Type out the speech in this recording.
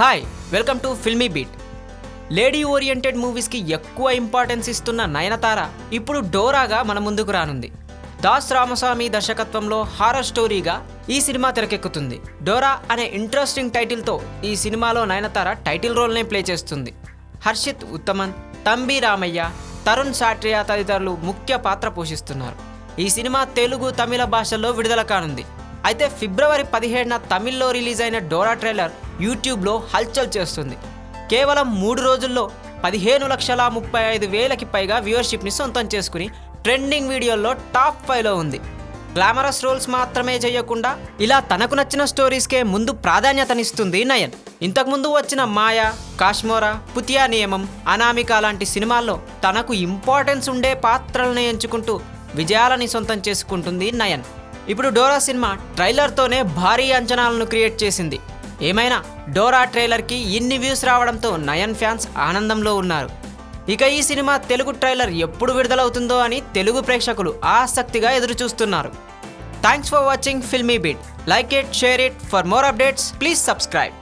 Hi welcome to Filmibeat lady oriented మూవీస్కి ఎక్కువ importance ఇస్తున్న నయనతార ఇప్పుడు డోరాగా మన ముందుకు రానుంది. దాస్ రామస్వామి దర్శకత్వంలో హారర్ స్టోరీగా ఈ సినిమా తెరకెక్కుతుంది. డోరా అనే ఇంట్రెస్టింగ్ టైటిల్తో ఈ సినిమాలో నయనతార టైటిల్ రోల్నే ప్లే చేస్తుంది. హర్షిత్ ఉత్తమన్ తంబి రామయ్య తరుణ్ సాట్రియా తదితరులు ముఖ్య పాత్ర పోషిస్తున్నారు. ఈ సినిమా తెలుగు తమిళ భాషల్లో విడుదల కానుంది. అయితే ఫిబ్రవరి పదిహేడున తమిళ్ళో రిలీజ్ అయిన డోరా ట్రైలర్ యూట్యూబ్లో హల్చల్ చేస్తుంది. కేవలం మూడు రోజుల్లో పదిహేను లక్షల ముప్పై ఐదు వేలకి పైగా వ్యూవర్షిప్ని సొంతం చేసుకుని ట్రెండింగ్ వీడియోల్లో టాప్ ఫైవ్లో ఉంది. గ్లామరస్ రోల్స్ మాత్రమే చేయకుండా ఇలా తనకు నచ్చిన స్టోరీస్కే ముందు ప్రాధాన్యతనిస్తుంది నయన్. ఇంతకుముందు వచ్చిన మాయా కాశ్మోరా పుతియా నియమం అనామిక లాంటి సినిమాల్లో తనకు ఇంపార్టెన్స్ ఉండే పాత్రలను ఎంచుకుంటూ విజయాలని సొంతం చేసుకుంటుంది నయన్. ఇప్పుడు డోరా సినిమా ట్రైలర్తోనే భారీ అంచనాలను క్రియేట్ చేసింది. ఏమైనా డోరా ట్రైలర్కి ఇన్ని వ్యూస్ రావడంతో నయన్ ఫ్యాన్స్ ఆనందంలో ఉన్నారు. ఇక ఈ సినిమా తెలుగు ట్రైలర్ ఎప్పుడు విడుదలవుతుందో అని తెలుగు ప్రేక్షకులు ఆసక్తిగా ఎదురుచూస్తున్నారు. Thanks for watching Filmibeat. Like it share it. For more updates please subscribe.